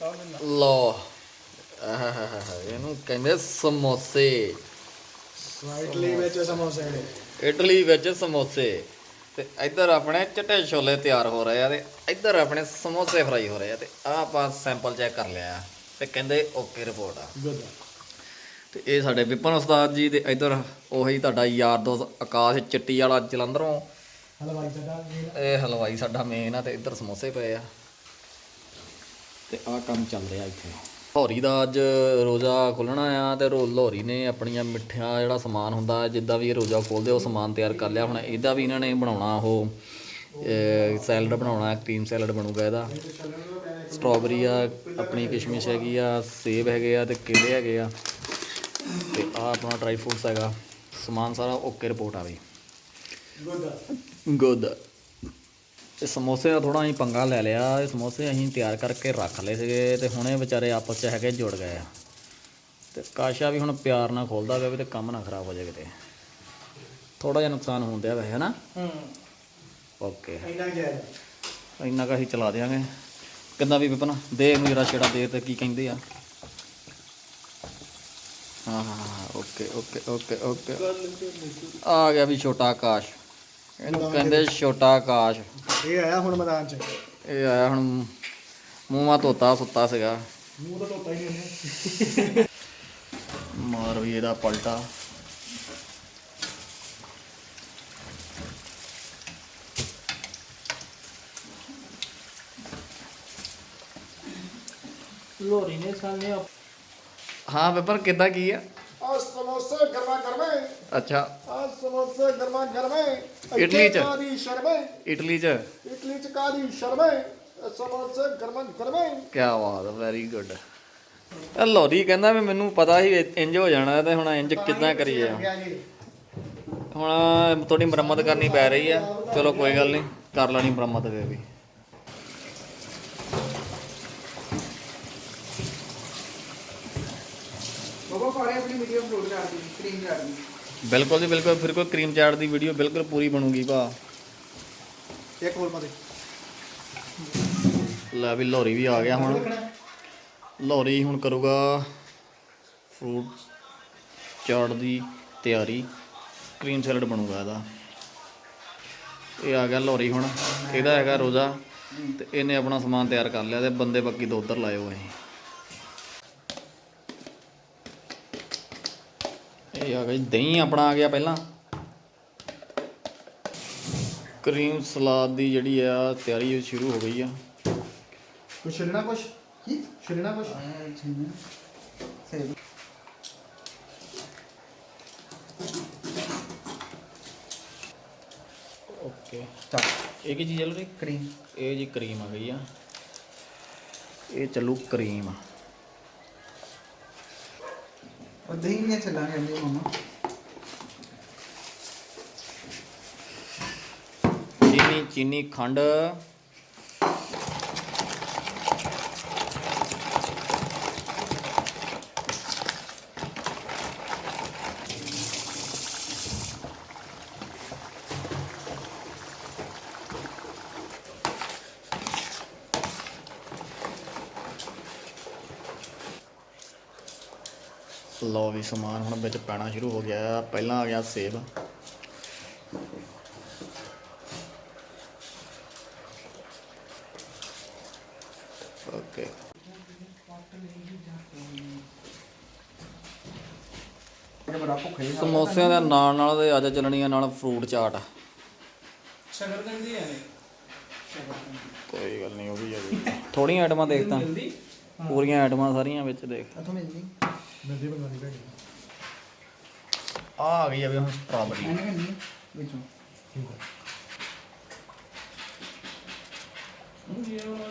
ਲੋ ਇਹਨੂੰ ਕਹਿੰਦੇ ਸਮੋਸੇ। ਇਟਲੀ ਵਿੱਚ ਸਮੋਸੇ ਨੇ। ਇਟਲੀ ਵਿੱਚ ਸਮੋਸੇ। ਤੇ ਇੱਧਰ ਆਪਣੇ ਚਿੱਟੇ ਛੋਲੇ ਤਿਆਰ ਹੋ ਰਹੇ ਆ ਤੇ ਇੱਧਰ ਆਪਣੇ ਸਮੋਸੇ ਫਰਾਈ ਹੋ ਰਹੇ ਆ ਤੇ ਆ ਆਪਾਂ ਸੈਂਪਲ ਚੈੱਕ ਕਰ ਲਿਆ। ਤੇ ਕਹਿੰਦੇ ਓਕੇ ਰਿਪੋਰਟ ਆ। ਤੇ ਇਹ ਸਾਡੇ ਵਿਪਨ ਉਸਤਾਦ ਜੀ ਤੇ ਇੱਧਰ ਉਹੀ ਤੁਹਾਡਾ ਯਾਰ ਦੋਸਤ ਆਕਾਸ਼ ਚਿੱਟੀ ਵਾਲਾ ਜਲੰਧਰੋਂ। ਹਲਵਾਈ ਸਾਡਾ ਵੀਰ ਇਹ ਹਲਵਾਈ ਸਾਡਾ ਮੇਨ ਆ ਤੇ ਇੱਧਰ ਸਮੋਸੇ ਪਏ ਆ। ਤੇ ਆਹ ਕੰਮ ਚੱਲ ਰਿਹਾ ਇੱਥੇ। ਲੋਹਰੀ ਦਾ ਅੱਜ ਰੋਜ਼ਾ ਖੁੱਲਣਾ ਆ ਤੇ ਰੋ ਲੋਹਰੀ ਨੇ ਆਪਣੀਆਂ ਮਿੱਠਿਆ ਜਿਹੜਾ ਸਮਾਨ ਹੁੰਦਾ ਜਿੱਦਾਂ ਵੀ ਇਹ ਰੋਜ਼ਾ ਖੋਲਦੇ ਉਹ ਸਮਾਨ ਤਿਆਰ ਕਰ ਲਿਆ। ਹੁਣ ਇਹਦਾ ਵੀ ਇਹਨਾਂ ਨੇ ਬਣਾਉਣਾ ਉਹ ਸੈਲਡ ਬਣਾਉਣਾ ਕਰੀਮ ਸੈਲਡ ਬਣੂਗਾ ਇਹਦਾ। ਸਟ੍ਰਾਬੇਰੀ ਆ ਆਪਣੀ ਕਿਸ਼ਮਿਸ਼ ਹੈਗੀ ਆ ਸੇਬ ਹੈਗੇ ਆ ਤੇ ਕੇਲੇ ਹੈਗੇ ਆ। ਤੇ ਆ ਆਪਣਾ ਡਰਾਈ ਫਰੂਟਸ ਹੈਗਾ। ਸਮਾਨ ਸਾਰਾ ਓਕੇ ਰਿਪੋਰਟ ਆ ਵੀ ਗੁੱਡ ਗੁੱਡ ਇਹ ਸਮੋਸੇ ਦਾ ਥੋੜਾ ਅਸੀਂ ਪੰਗਾ ਲੈ ਲਿਆ। ਇਹ ਸਮੋਸੇ ਅਸੀਂ ਤਿਆਰ ਕਰਕੇ ਰੱਖ ਲਏ ਸੀਗੇ ਤੇ ਹੁਣੇ ਵਿਚਾਰੇ ਆਪਸ 'ਚ ਹੈਗੇ ਜੁੜ ਗਏ ਆ। ਤੇ ਕਾਸ਼ਾ ਵੀ ਹੁਣ ਪਿਆਰ ਨਾਲ ਖੋਲਦਾ ਪਿਆ ਵੀ ਤੇ ਕੰਮ ਨਾ ਖਰਾਬ ਹੋ ਜਾਏ ਕਿਤੇ। ਥੋੜਾ ਜਿਹਾ ਨੁਕਸਾਨ ਹੁੰਦਿਆ ਵੈਸੇ ਹਨਾ? ਹੂੰ। ਓਕੇ। ਇੰਨਾ ਜਾਇਜ਼ ਇੰਨਾ ਕੁ ਅਸੀਂ ਚਲਾ ਦਿਆਂਗੇ। ਕਿੰਨਾ ਵੀ ਵਿਪਨ ਦੇ ਇਹਨੂੰ ਜਰਾ ਛੇੜਾ ਦੇ ਤੇ ਕੀ ਕਹਿੰਦੇ ਆ। ਹਾਂ ਹਾਂ ਹਾਂ ਓਕੇ ਓਕੇ ਓਕੇ ਓਕੇ। ਆ ਗਿਆ ਵੀ ਛੋਟਾ ਆਕਾਸ਼। ਇਹਨੂੰ ਕਹਿੰਦੇ ਛੋਟਾ ਆਕਾਸ਼। ਇਹ ਆਇਆ ਹੁਣ ਮੈਦਾਨ 'ਚ? ਇਹ ਆਇਆ ਹੁਣ ਮੂੰਹਾਂ ਧੋਤਾ ਸੁੱਤਾ ਸੀਗਾ। ਮੂੰਹ ਤਾਂ ਧੋਤਾ ਹੀ ਨਹੀਂ ਉਹਨੇ। ਮਾਰ ਵੀ ਇਹਦਾ ਪਲਟਾ। ਲੋਰੀ ਨੇ ਸਾਹਮਣੇ ਹਾਂ ਪੇਪਰ ਕਿੱਦਾਂ ਕੀ ਆ? ਗਰਮੇ ਅੱਛਾ। ਆ ਸਮੋਸੇ ਗਰਮਾ ਗਰਮੇ ਇਡਲੀ 'ਚ? ਕਾਦੀ ਸ਼ਰਮੇ? ਇਟਲੀ 'ਚ। ਇਟਲੀ ਚ ਕਾਦੀ ਸ਼ਰਮੇ? ਇਹ ਸਮੋਸੇ ਗਰਮਾ ਗਰਮੇ। ਕੀ ਬਾਤ ਵੈਰੀ ਗੁੱਡ ਇਹ ਲੋਰੀ ਕਹਿੰਦਾ ਵੀ ਮੈਨੂੰ ਪਤਾ ਸੀ ਇੰਜ ਹੋ ਜਾਣਾ ਤੇ ਹੁਣ ਇੰਜ ਕਿੱਦਾਂ ਕਰੀਏ। ਹੁਣ ਥੋੜੀ ਮੁਰੰਮਤ ਕਰਨੀ ਪੈ ਰਹੀ ਆ। ਚਲੋ ਕੋਈ ਗੱਲ ਨਹੀਂ ਕਰ ਲੈਣੀ ਮੁਰੰਮਤ ਫੇਰ ਵੀ। ਬਾਬਾ ਪਾੜੇ ਆਪਣੀ ਵੀਡੀਓ ਅਪਲੋਡ ਕਰ ਦੀ ਕਰ ਦੀ ਬਿਲਕੁਲ ਜੀ ਬਿਲਕੁਲ। ਫਿਰ ਕੋਈ ਕਰੀਮ ਚਾਟ ਦੀ ਵੀਡੀਓ ਬਿਲਕੁਲ ਪੂਰੀ ਬਣੂਗੀ ਭਾ। ਇੱਕ ਹੋਰ ਮਦੇ ਲੈ ਵੀ ਲੋਰੀ ਵੀ ਆ ਗਿਆ ਹੁਣ। ਲੋਰੀ ਹੁਣ ਕਰੂਗਾ ਫਰੂਟ ਚਾਟ ਦੀ ਤਿਆਰੀ। ਕਰੀਮ ਸੈਲਡ ਬਣੂਗਾ ਇਹਦਾ। ਇਹ ਆ ਗਿਆ ਲੋਰੀ ਹੁਣ। ਇਹਦਾ ਹੈਗਾ ਰੋਜ਼ਾ। ਤੇ ਇਹਨੇ ਆਪਣਾ ਸਮਾਨ ਤਿਆਰ ਕਰ ਲਿਆ ਤੇ ਬੰਦੇ ਬਾਕੀ ਦੋ ਉਧਰ ਹੋਏ ਅਸੀਂ ਇਹ ਆ ਜੀ, ਦਹੀਂ ਆਪਣਾ ਆ ਗਿਆ ਪਹਿਲਾਂ। ਕਰੀਮ ਸਲਾਦ ਦੀ ਜਿਹੜੀ ਆ ਤਿਆਰੀ ਸ਼ੁਰੂ ਹੋ ਗਈ ਆ। ਕੁਛ ਛਿਲਣਾ ਕੁਛ? ਕੀ? ਛਿਲਣਾ ਕੁਛ? ਓਕੇ। ਚੱਲ। ਇਹ ਕੀ ਚੀਜ਼ ਚੱਲ ਰਹੀ? ਕਰੀਮ। ਇਹ ਜੀ ਕਰੀਮ ਆ ਗਈ ਆ। ਇਹ ਚੱਲੂ ਕਰੀਮ। ਉਹ ਦਹੀਂ ਨਹੀਂ ਚੱਲਾਂਗੇ ਅੰਦੇ ਮਮਾ। ਚੀਨੀ ਚੀਨੀ ਖੰਡ। ਲੋ ਵੀ ਸਮਾਨ ਹੁਣ ਵਿੱਚ ਪੈਣਾ ਸ਼ੁਰੂ ਹੋ ਗਿਆ ਆ। ਪਹਿਲਾਂ ਆ ਗਿਆ ਸੇਬ। ਓਕੇ ਸਮੋਸਿਆਂ ਦੇ ਨਾਲ ਨਾਲ ਤੇ ਅੱਜ ਚੱਲਣੀ ਆ ਨਾਲ ਫਰੂਟ ਚਾਟ। ਹੈ ਕੋਈ ਗੱਲ ਨਹੀਂ ਉਹ ਵੀ ਆ ਜੀ। ਥੋੜੀਆਂ ਆਈਟਮਾਂ ਦੇਖ ਤਾਂ। ਗੰਦੀ ਪੂਰੀਆਂ ਆਈਟਮਾਂ ਸਾਰੀਆਂ ਵਿੱਚ ਦੇਖ। ਇੱਥੋਂ ਮਿਲਦੀ ਆ ਆ ਗਈ ਆ ਵੀ ਹੁਣ ਸਟ੍ਰਾਬੇਰੀ ਐਨੇ ਕੰਨੀ ਵਿੱਚੋਂ। ਠੀਕ ਹੈ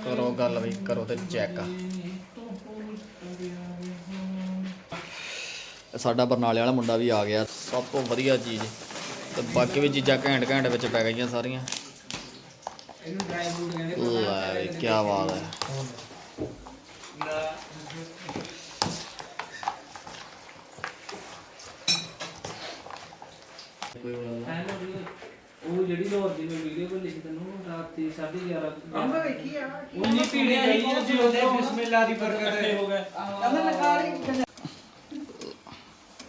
ਕਰੋ ਗੱਲ ਵੀ ਕਰੋ ਤੇ ਚੈੱਕ ਸਾਡਾ ਬਰਨਾਲੇ ਵਾਲਾ ਮੁੰਡਾ ਵੀ ਆ ਗਿਆ ਸਭ ਤੋਂ ਵਧੀਆ ਚੀਜ਼। ਤੇ ਬਾਕੀ ਵੀ ਚੀਜ਼ਾਂ ਘੈਂਟ ਘੈਂਟ ਵਿੱਚ ਪੈ ਗਈਆਂ ਸਾਰੀਆਂ। ਇਹਨੂੰ ਡਰਾਈ ਫਰੂਟ ਕਹਿੰਦੇ ਲੈ ਕੀ ਬਾਤ ਹੈ ਉਹ ਜਿਹੜੀ ਲੋਰ ਦੀ ਮੈਂ ਵੀਡੀਓ ਕੋਲ ਲਿਖੀ ਤੈਨੂੰ ਰਾਤੀ 10:30 ਖਾਦੀ ਯਾਰ ਅੰਬ ਵੇਖੀ ਆ ਉਹ ਨਹੀਂ ਪੀੜੀ ਗਈ ਆ ਜੀ ਉਹਦੇ ਬਿਸਮਿਲ੍ਲਾ ਦੀ ਬਰਕਤ ਹੋ ਗਏ ਅੰਬ ਲਗਾ ਲਈ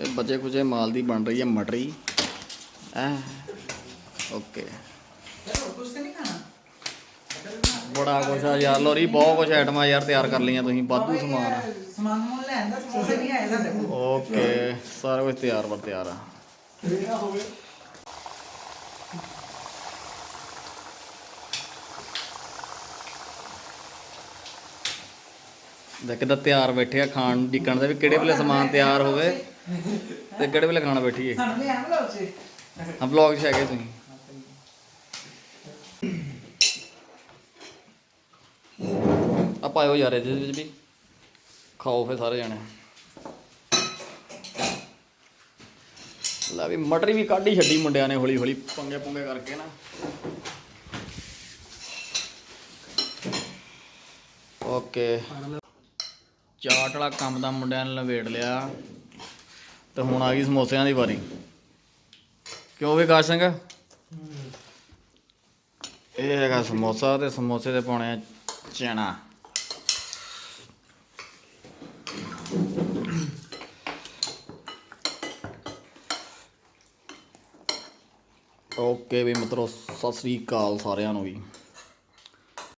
ਇਹ ਬਚੇ ਕੁਚੇ ਮਾਲ ਦੀ ਬਣ ਰਹੀ ਹੈ ਮਟਰੀ। ਐ ਓਕੇ। ਨਹੀਂ ਬੜਾ ਕੁਛ ਆ ਯਾਰ ਲੋਰੀ ਬਹੁਤ ਕੁਛ ਆਈਟਮਾਂ ਯਾਰ ਤਿਆਰ ਕਰ ਲਈਆਂ ਤੁਸੀਂ ਵਾਧੂ ਸਮਾਨ ਆ। ਸਮਾਨ ਸਮੂਨ ਲੈਣ ਦਾ ਸਮੋਸੇ ਨਹੀਂ ਆਏ ਸਾਡੇ ਕੋਲ। ਓਕੇ ਸਾਰਾ ਕੁਝ ਤਿਆਰ ਵਰ ਤਿਆਰ ਆ। ਹੋਵੇ? ਦੇਖ ਕਿੱਦਾਂ ਤਿਆਰ ਬੈਠੇ ਆ ਖਾਣ ਡਿੱਕਣ ਦੇ ਵੀ ਕਿਹੜੇ ਵੇਲੇ ਸਮਾਨ ਤਿਆਰ ਹੋਵੇ ਤੇ ਕਿਹੜੇ ਵੇਲੇ ਖਾਣਾ ਬੈਠੀਏ। ਚ। ਆ ਵਲੌਗ 'ਚ ਹੈਗੇ ਤੁਸੀਂ। ਆ ਪਾਇਓ ਯਾਰ ਇਹਦੇ ਵਿੱਚ ਵੀ। ਖਾਓ ਫੇ ਸਾਰੇ ਜਣੇ। ਲੈ ਵੀ ਮਟਰ ਵੀ ਕਾਢੀ ਛੱਡੀ ਮੁੰਡਿਆਂ ਨੇ ਹੌਲੀ ਹੌਲੀ ਪੰਗੇ ਪੁੰਗੇ ਕਰਕੇ ਨਾ। ਓਕੇ। ਚਾਟ ਵਾਲਾ ਕੰਮ ਦਾ ਮੁੰਡਿਆਂ ਨੇ ਲਵੇੜ ਲਿਆ। ਤੇ ਹੁਣ ਆ ਗਈ ਸਮੋਸਿਆਂ ਦੀ ਵਾਰੀ। ਕਿਉਂ ਵਿਕਾਸ ਸਿੰਘ? ਇਹ ਹੈਗਾ ਸਮੋਸਾ ਤੇ ਸਮੋਸੇ ਤੇ ਪਾਉਣੇ ਆ ਚਣਾ। ਓਕੇ ਵੀ ਮਿੱਤਰੋ ਸਤਿ ਸ੍ਰੀ ਅਕਾਲ ਸਾਰਿਆਂ ਨੂੰ ਵੀ।